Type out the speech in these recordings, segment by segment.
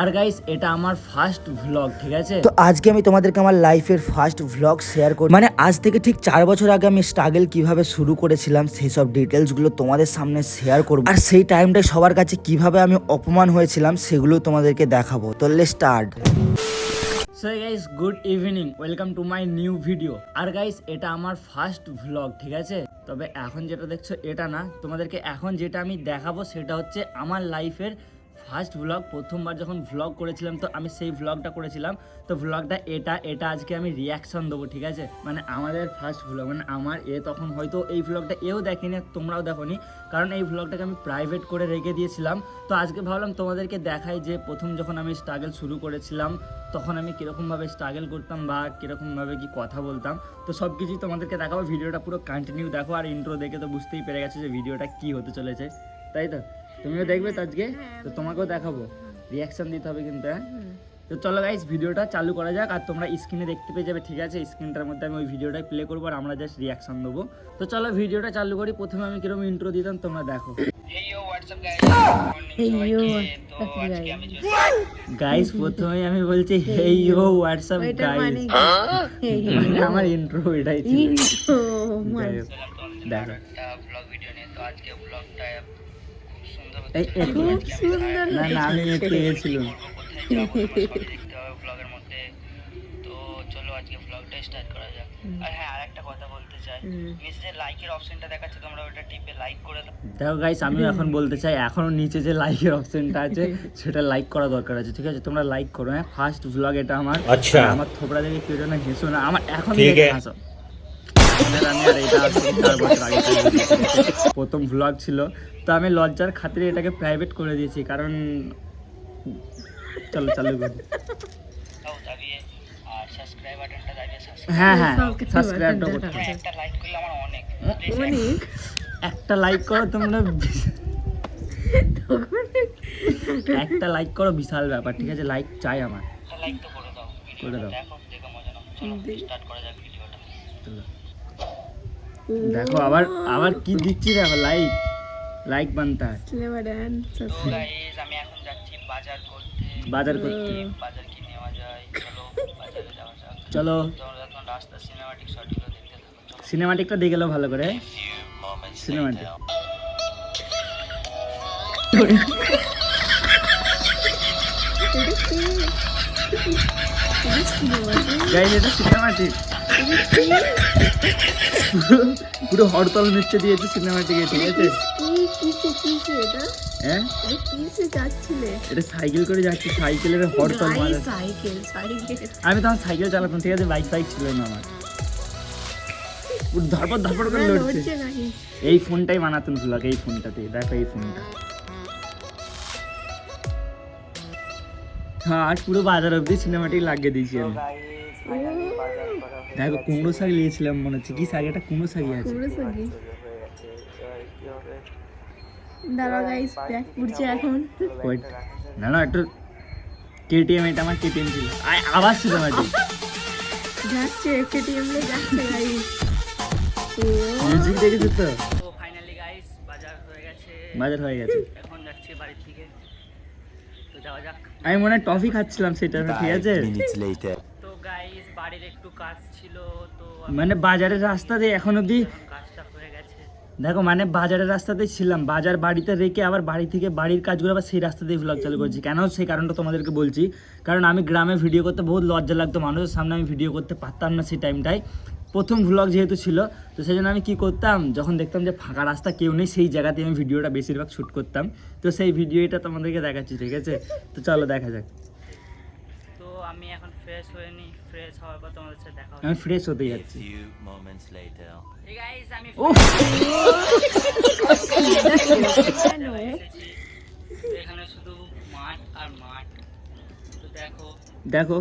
আর guys এটা আমার first vlog ঠিক আছে? তো আজকে আমি তোমাদেরকে আমার লাইফের ফার্স্ট ভ্লগ শেয়ার করি মানে আজ থেকে ঠিক চার বছর আগে আমি স্ট্রাগল কীভাবে শুরু করেছিলাম সেই সব ডিটেলসগুলো তোমাদের সামনে শেয়ার করব। আর সেই টাইমটা সবার কাছে কীভাবে আমি অপমান হয়েছিলাম সেগুলো তোমাদেরকে দেখাবো। তো লে start so guys good evening welcome to my new video R guys এটা আমার ফার্স্ট ভ্লগ ঠিক আছে? তবে এখন যেটা দেখছ এটা না। তোমাদেরকে এখন যেটা আমি দেখাবো সেটা হচ্ছে আমার লাইফের ফার্স্ট ভ্লগ প্রথমবার যখন ভ্লগ করেছিলাম, তো আমি সেই ভ্লগটা করেছিলাম। তো ভ্লগটা এটা এটা আজকে আমি রিয়াকশন দেবো, ঠিক আছে? মানে আমাদের ফার্স্ট ভ্লগ মানে আমার এ তখন হয়তো এই ভ্লগটা এও দেখেনি তোমরাও দেখোনি। কারণ এই ভ্লগটাকে আমি প্রাইভেট করে রেখে দিয়েছিলাম। তো আজকে ভাবলাম তোমাদেরকে দেখাই যে, প্রথম যখন আমি স্ট্রাগল শুরু করেছিলাম, তখন আমি কীরকমভাবে স্ট্রাগল করতাম বা কীরকমভাবে কি কথা বলতাম। তো সব কিছুই তোমাদেরকে দেখাবো, ভিডিওটা পুরো কন্টিনিউ দেখো। আর ইন্ট্রো দেখে তো বুঝতেই পেরে গেছো যে, ভিডিওটা কি হতে চলেছে। তাই তো? তুমিও দেখবে তো আজকে? তো তোমাকেও দেখাবো। রিয়াকশন দিতে হবে কিন্তু হ্যাঁ? তো চলো গাইস ভিডিওটা চালু করা যাক আর তোমরা স্ক্রিনে দেখতে পেয়ে যাবে ঠিক আছে? স্ক্রিনটার মধ্যে আমি ওই ভিডিওটাই প্লে করব আর আমরা জাস্ট রিয়াকশন দেবো তো চলো ভিডিওটা চালু করি। প্রথমে আমি কীরকম ইন্ট্রো দিতাম তোমরা দেখো। গাইস প্রথমে আমি বলছি hey you what's up guys আমার ইন্ট্রো এটাই ছিল। দেখো। খুব সুন্দর না না আমি একটু এসেছিলাম ব্লগের মধ্যে তো চলো আজকে ব্লগটা স্টার্ট করা যাক আর হ্যাঁ আরেকটা কথা বলতে চাই। নিচে যে লাইকের অপশনটা দেখাচ্ছে তোমরা ওটা টিপে লাইক করে দাও দেখো গাইস আমি এখন বলতে চাই এখনও নিচে যে লাইকের অপশনটা আছে সেটা লাইক করা দরকার আছে ঠিক আছে? তোমরা লাইক করো হ্যাঁ? ফার্স্ট ভ্লগ এটা আমার। আচ্ছা। আমার থোবড়া দেখে কেউ যেন হেসো না। আমার এখন দেখে হাসো। প্রথম ভ্লগ ছিল। তো আমি লজ্জার খাতিরে এটাকে প্রাইভেট করে দিয়েছি কারণ চলো চালু করি। হ্যাঁ হ্যাঁ সাবস্ক্রাইবটা করতে একটা লাইক করো তোমরা একটা লাইক করো বিশাল ব্যাপার ঠিক আছে? লাইক চাই আমার। করে দাও করে দাও। স্টার্ট করা যাক ভিডিওটা। দেখো আবার আবার কি দিচ্ছি দেখো লাইক লাইক বানতা। আমি এখন যাচ্ছি বাজার করতে। বাজার করতে। বাজার কি নেওয়া যায়? চলো বাজারে যাওয়া যাক। চলো। রাস্তা সিনেমাটিক শটগুলো দেখতে থাকো সিনেমাটিকটা দেখে গেলো ভালো করে। সিনেমাটিক গাইস এটা সিনেমাটিক পুরো হরতাল নিচ্ছে দিয়েছে সিনেমাটিকে ঠিক আছে? হ্যাঁ? এটা সাইকেল করে যাচ্ছে সাইকেলের হরতাল গাই মারা সাইকেল সাইকেল। আমি তখন সাইকেল চালাতাম ঠিক আছে? বাইক ফাইক ছিল না আমার। পুরো ধরপড় ধরপড় করে লড়ছে। এই ফোনটাই বানাতেন ভ্লগ এই ফোনটাতে দেখো এই ফোনটা। হ্যাঁ আর পুরো বাজার অব্দি সিনেমাটি লাগিয়ে দিয়েছি আমি। দেখো কুমড়ো শাক নিয়েছিলাম মনে হচ্ছে। কি শাক? এটা কুমড়ো শাকই আছে। কুমড়ো দাঁড়াও গাইস ব্যাক এখন। Wait, না না একটু কেটিএম এটা আমার কেটিএম ছিল। আয়, আবার সিনেমাটিক যাচ্ছে কেটিএম লে যাচ্ছে গাইস মিউজিক দেখেছ তো? তো ফাইনালি গাইস বাজার হয়ে গেছে। বাজার হয়ে গেছে। এখন যাচ্ছি বাড়ি থেকে তো যাওয়া যাক। আমি মনে হয় টফি খাচ্ছিলাম সেটা ঠিক আছে? বাড়ির একটু কাজ ছিল তো আমি মানে বাজারের রাস্তা দিয়ে এখন এখন কাজটা হয়ে গেছে। দেখো মানে বাজারের রাস্তাতেই ছিলাম। বাজার বাড়িতে রেখে আবার বাড়ি থেকে বাড়ির কাজগুলো আবার সেই রাস্তাতেই ভ্লগ চালু করছি। কেন? সেই কারণটা তোমাদেরকে বলছি। কারণ আমি গ্রামে ভিডিও করতে বহুত লজ্জা লাগতো। মানুষের সামনে আমি ভিডিও করতে পারতাম না সেই টাইমটাই প্রথম ভ্লগ যেহেতু ছিল তো সেই জন্য আমি কী করতাম? যখন দেখতাম যে ফাঁকা রাস্তা কেউ নেই সেই জায়গাতে আমি ভিডিওটা বেশিরভাগ শ্যুট করতাম। তো সেই ভিডিওটা তোমাদেরকে দেখাচ্ছি ঠিক আছে? তো চলো দেখা যাক। তো আমি এখন ফ্রেশ হয়ে নি। ফ্রেশ হওয়ার পর তোমাদের সাথে দেখা আমি ফ্রেশ হতে যাচ্ছি। আমি ও কেন এসেছি তো এখানে শুধু মাঠ আর মাঠ। তো দেখো দেখো।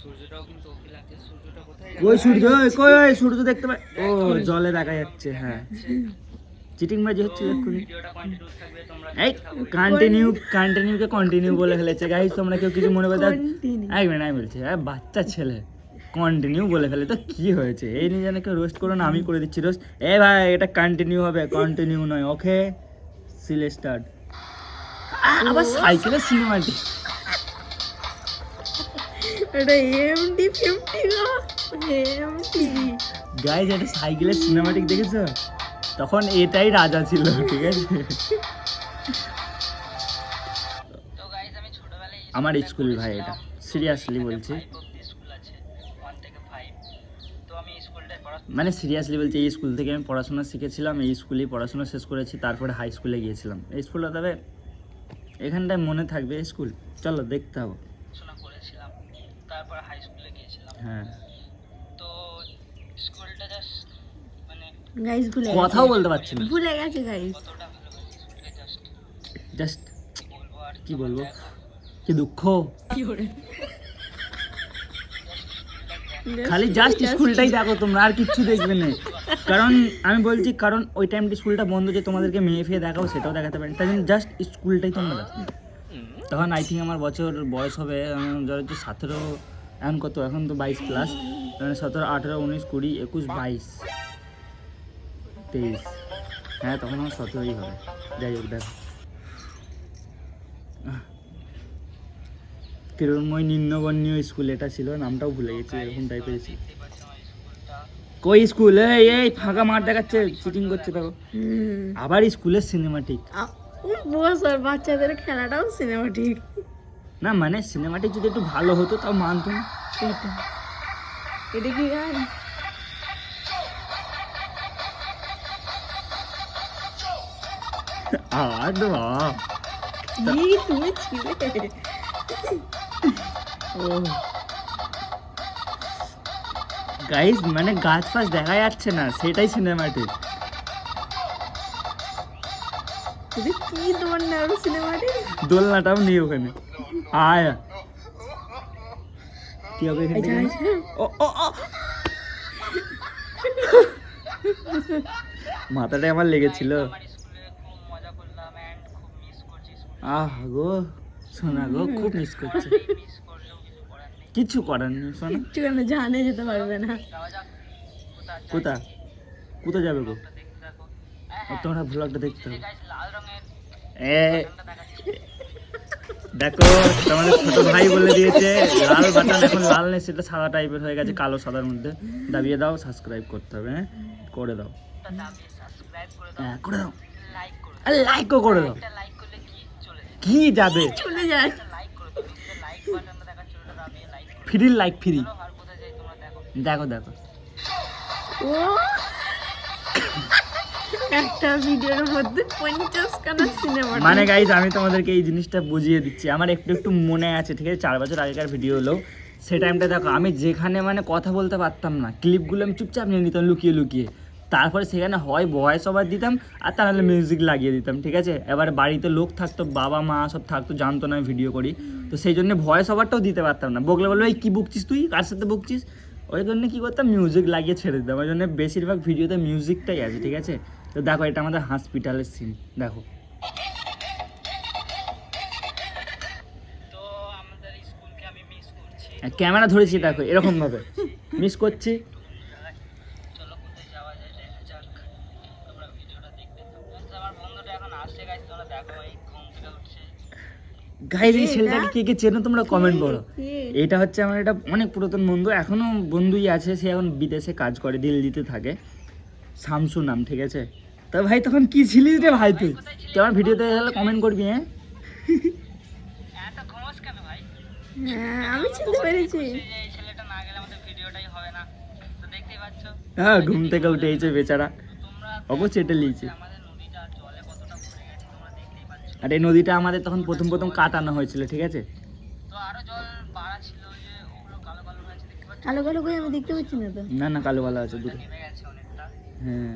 সূর্যটাও কিন্তু ওকে লাগছে। সূর্যটা কোথায় ওই সূর্য? ওই কই ওই সূর্য দেখতে পাই ও জলে দেখা যাচ্ছে হ্যাঁ। চিটিং বাজি হচ্ছিল এক্ষুনি। কন্টিনিউ এই কন্টিনিউ কন্টিনিউকে কন্টিনিউ বলে ফেলেছে। গাইস তোমরা কেউ কিছু মনে করতে. এক মিনিট আমি বলছি বাচ্চা ছেলে। কন্টিনিউ বলে ফেলে। তো কি হয়েছে? এই নিয়ে যেন কেউ রোস্ট করো না আমি করে দিচ্ছি রোস্ট এ ভাই এটা কন্টিনিউ হবে কন্টিনিউ নয় ওকে সিলে স্টার্ট আবার সাইকেলের সিনেমাটিক ওটা MT fifty go MT guys একটা সাইকেলের সিনেমাটিক দেখেছ? তখন এটাই রাজা ছিল ঠিক আছে? তো গাইজ আমি ছোটবেলায় এই আমার স্কুল ভাই এটা। সিরিয়াসলি বলছি ফাইভ অব্দি স্কুল আছে ওয়ান থেকে ফাইভ তো আমি এই স্কুলটায় পড়াশোনা মানে সিরিয়াসলি বলছি এই স্কুল থেকে আমি পড়াশোনা শিখেছিলাম এই স্কুলেই পড়াশোনা শেষ করেছি তারপরে হাই স্কুলে গিয়েছিলাম। এই স্কুলটা তবে এখানটায় মনে থাকবে এই স্কুল চলো দেখতে হবে। করেছিলাম তারপর হাই স্কুলে গিয়েছিলাম। হ্যাঁ। তো স্কুলটা জাস্ট মানে গাইস ভুলে কথাও বলতে পারছি না। ভুলে গেছে গাইস জাস্ট কি বলব কি কি দুঃখ? কি করে? খালি জাস্ট স্কুলটাই দেখো তোমরা আর কিচ্ছু দেখবে না। কারণ আমি বলছি কারণ ওই টাইমটি স্কুলটা বন্ধ যে তোমাদেরকে মেয়ে ফিয়ে দেখাও সেটাও দেখাতে পারি তাই জন্য জাস্ট স্কুলটাই তোমরা তখন আই থিঙ্ক আমার বছর বয়স হবে ধর হচ্ছে সতেরো এখন কত? এখন তো বাইশ প্লাস সতেরো আঠেরো উনিশ কুড়ি একুশ বাইশ তেইশ। হ্যাঁ তখন আমার সতেরোই হবে। যাই হোক দেখো। কিরণময় নিম্নবর্ণীয় স্কুল এটা ছিল নামটাও ভুলে গেছি এরকম টাইপের স্কুলটা কই স্কুল এই এই ফাঁকা মাঠ দেখাচ্ছে চিটিং করছে দেখো। আবার স্কুলের সিনেমাটিক আ- ও বাচ্চাদের খেলাটাও সিনেমাটিক না মানে সিনেমাটিক যদি একটু ভালো হতো তাও মানতুম এটা কি গান? আর বাবা। তুমি ছিলে। ও। গাইস মানে গাছ ফাছ দেখা যাচ্ছে না সেটাই সিনেমাটিক কি সিনেমাটিক দোলনাটাও নেই ওখানে। আয়। কি হবে এখান থেকে? ও ও ও। মাথাটাই আমার লেগেছিল। আহ গো শোনা গো খুব মিস করছে। কিচ্ছু করার নেই শোনা কিচ্ছু কেন জানে যেতে পারবে না। কোথা? কোথা যাবে গো? তোমরা ব্লগটা দেখতে হবে। দেখো তোমাদের ছোট ভাই বলে দিয়েছে লাল বাটন এখন লাল নেই সেটা সাদা টাইপের হয়ে গেছে কালো সাদার মধ্যে। দাবিয়ে দাও সাবস্ক্রাইব করতে হবে হ্যাঁ? করে দাও। হ্যাঁ করে দাও। লাইক করে। দাও লাইকও করে দাও। কি যাবে? চলে যায় একটা লাইক করে দাও নিচে লাইক বাটনটা দেখাচ্ছি ওটা দাবিয়ে লাইক করে ফ্রি। লাইক ফ্রি দেখো। দেখো ও! একটা ভিডিওর মধ্যে সিনেমা মানে গাইজ আমি তোমাদেরকে এই জিনিসটা বুঝিয়ে দিচ্ছি। আমার একটু একটু মনে আছে ঠিক আছে? চার বছর আগেকার ভিডিও হলো সে টাইমটা দেখো আমি যেখানে মানে কথা বলতে পারতাম না। ক্লিপগুলো আমি চুপচাপ নিয়ে নিতাম লুকিয়ে লুকিয়ে। তারপরে সেখানে হয় ভয়েস ওভার দিতাম আর তা নাহলে মিউজিক লাগিয়ে দিতাম ঠিক আছে? এবার বাড়িতে লোক থাকতো বাবা মা সব থাকতো জানতো না আমি ভিডিও করি। তো সেই জন্য ভয়েস ওভারটাও দিতে পারতাম না। বকলে বলল এই কী বকছিস তুই? কার সাথে বকছিস? ওই জন্য কী করতাম মিউজিক লাগিয়ে ছেড়ে দিতাম। ওই জন্য বেশিরভাগ ভিডিওতে মিউজিকটাই আছে ঠিক আছে? তো দেখো এটা আমাদের হসপিটালের সিন দেখো। ক্যামেরা ধরেছি দেখো এরকম ভাবে মিস করছি চলো কোথায় যাওয়া যায় দেখা যাক তোমরা ভিডিওটা দেখতে থাকো Guys, আমার বন্ধুটা এখন আসছে গাইস তোমরা দেখো এই ঘুম থেকে উঠছে গাইজ এই ছেলেটাকে কে কে চেনো তোমরা কমেন্ট করো এটা হচ্ছে আমার এটা অনেক পুরাতন বন্ধু এখনও বন্ধুই আছে সে এখন বিদেশে কাজ করে দিল্লিতে থাকে। শামসু নাম ঠিক আছে? তা ভাই তখন কি ছিলিস রে ভাই তুই? তুই আমার ভিডিওতে তাহলে কমেন্ট করবি হ্যাঁ? ভাই? হ্যাঁ আমি চিনতে পেরেছি। এই যে এই ছেলেটা না গেলে আমাদের ভিডিওটাই হবে না। তো দেখতেই পাচ্ছ। হ্যাঁ ঘুম থেকে উঠে এসেছে বেচারা। অবশ্যই এটা লিয়েছে আর এই নদীটা আমাদের তখন প্রথম প্রথম কাটানো হয়েছিল ঠিক আছে? তো আরও জল বাড়া ছিল যে ওগুলো কালো কালো হয়েছে দেখতে পাচ্ছ কালো কালো করে আমি দেখতে পাচ্ছি না তো? না না কালো ভালো আছে দূরে। হ্যাঁ।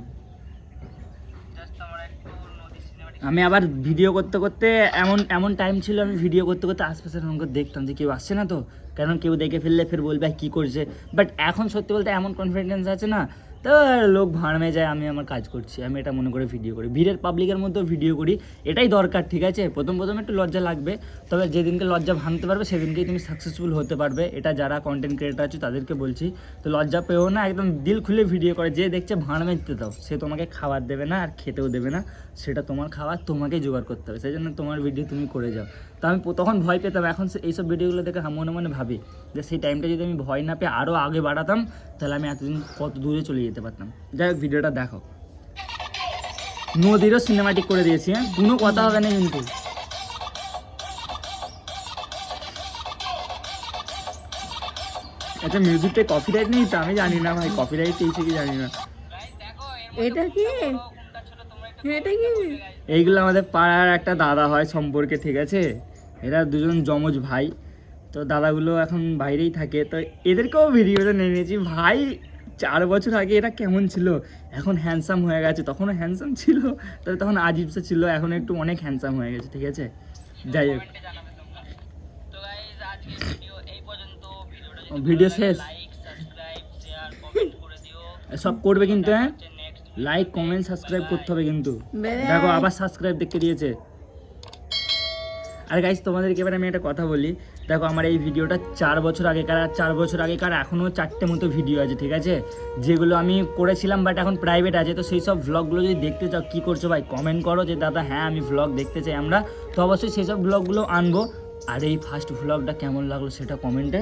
জাস্ট আমরা একটু নদী সিনেমাটিক আমি আবার ভিডিও করতে করতে এমন এমন টাইম ছিল আমি ভিডিও করতে করতে আশপাশের এমন করে দেখতাম যে কেউ আসছে না তো? কারণ কেউ দেখে ফেললে ফের বলবে কী করছে? বাট এখন সত্যি বলতে এমন কনফিডেন্স আছে না তো লোক ভাড়মে যায়, আমি আমার কাজ করছি, আমি এটা মনে করে ভিডিও করি। ভিড়ের পাবলিকের মধ্যেও ভিডিও করি, এটাই দরকার, ঠিক আছে? প্রথম প্রথম একটু লজ্জা লাগবে, তবে যেদিনকে লজ্জা ভাঙতে পারবে, সেদিনকেই তুমি সাকসেসফুল হতে পারবে। এটা যারা কন্টেন্ট ক্রিয়েটার আছে, তাদেরকে বলছি, তো লজ্জা পেও না, একদম দিল খুলে ভিডিও করে, যে দেখছে ভাড়মে দিতে দাও, সে তোমাকে খাবার দেবে না, আর খেতেও দেবে না, সেটা তোমার খাবার তোমাকেই জোগাড় করতে হবে। সেই জন্য তোমার ভিডিও তুমি করে যাও। তো আমি তখন ভয় পেতাম। এখন সে- এইসব ভিডিওগুলো দেখে মনে মনে ভাবি যে সেই টাইমটা যদি আমি ভয় না পেয়ে আরও আগে বাড়াতাম তাহলে আমি এতদিন কত দূরে চলে যেতে পারতাম। যাই হোক ভিডিওটা দেখো। নদীরও সিনেমাটিক করে দিয়েছি হ্যাঁ? কোনো কথা হবে না কিন্তু। আচ্ছা মিউজিকটা কপিরাইট নেই তো? আমি জানি না ভাই কপিরাইট পেয়েছে কি জানি না। এটা কি? একটু এটা কি? এইগুলো আমাদের পাড়ার একটা দাদা হয় সম্পর্কে ঠিক আছে? এরা দুজন যমজ ভাই। তো দাদাগুলো এখন বাইরেই থাকে। তো এদেরকেও ভিডিওতে নিয়ে নিয়েছি। ভাই চার বছর আগে এরা কেমন ছিল? এখন হ্যান্ডসাম হয়ে গেছে। তখনও হ্যান্ডসাম ছিল তবে তখন আজিবসা ছিল। এখন একটু অনেক হ্যান্ডসাম হয়ে গেছে ঠিক আছে? যাই হোক। ভিডিও শেষ। সব করবে কিন্তু হ্যাঁ? লাইক কমেন্ট সাবস্ক্রাইব করতে হবে কিন্তু। দেখো আবার সাবস্ক্রাইব দেখতে দিয়েছে। আর গাইস তোমাদেরকে এবার আমি একটা কথা বলি। দেখো আমার এই ভিডিওটা চার বছর আগেকার আর চার বছর আগেকার এখনও চারটে মতো ভিডিও আছে ঠিক আছে? যেগুলো আমি করেছিলাম বাট এখন প্রাইভেট আছে। তো সেই সব ভ্লগগুলো যদি দেখতে চাও কী করছ ভাই? কমেন্ট করো যে দাদা হ্যাঁ আমি ভ্লগ দেখতে চাই আমরা। তো অবশ্যই সেই সব ভ্লগগুলো আনব। আর এই ফার্স্ট ভ্লগটা কেমন লাগল সেটা কমেন্টে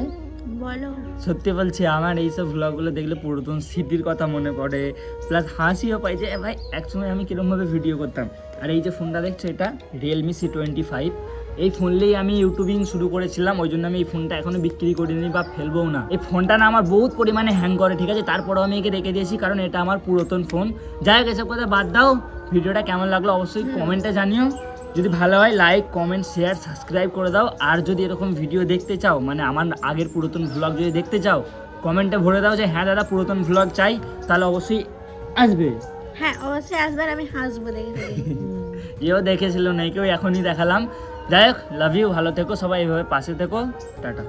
বলো। সত্যি বলছি আমার এইসব ভ্লগগুলো দেখলে পুরাতন স্মৃতির কথা মনে পড়ে। প্লাস হাসিও পাই যে ভাই একসময় আমি কীরকমভাবে ভিডিও করতাম? আর এই যে ফোনটা দেখছ এটা রিয়েলমি সি টোয়েন্টি ফাইভ এই ফোনলেই আমি ইউটিউবিং শুরু করেছিলাম ওই জন্য আমি এই ফোনটা এখনও বিক্রি করিনি বা ফেলবও না। এই ফোনটা না আমার বহুত পরিমাণে হ্যাং করে ঠিক আছে? তারপরেও আমি একে রেখে দিয়েছি কারণ এটা আমার পুরাতন ফোন। যাই হোক এসব কথা বাদ দাও। ভিডিওটা কেমন লাগল অবশ্যই কমেন্টে জানিও। যদি ভালো হয় লাইক কমেন্ট শেয়ার সাবস্ক্রাইব করে দাও। আর যদি এরকম ভিডিও দেখতে চাও মানে আমার আগের পুরাতন ভ্লগ যদি দেখতে চাও কমেন্টে ভরে দাও যে হ্যাঁ দাদা পুরাতন ভ্লগ চাই। তাহলে অবশ্যই আসবে। হ্যাঁ অবশ্যই আসবার আমি হাসবো দেখে। দেখে। এও দেখেছিল না কেউ এখনই দেখালাম। যাই হোক লাভ ইউ ভালো থেকো সবাই এভাবে পাশে থেকো টাটা।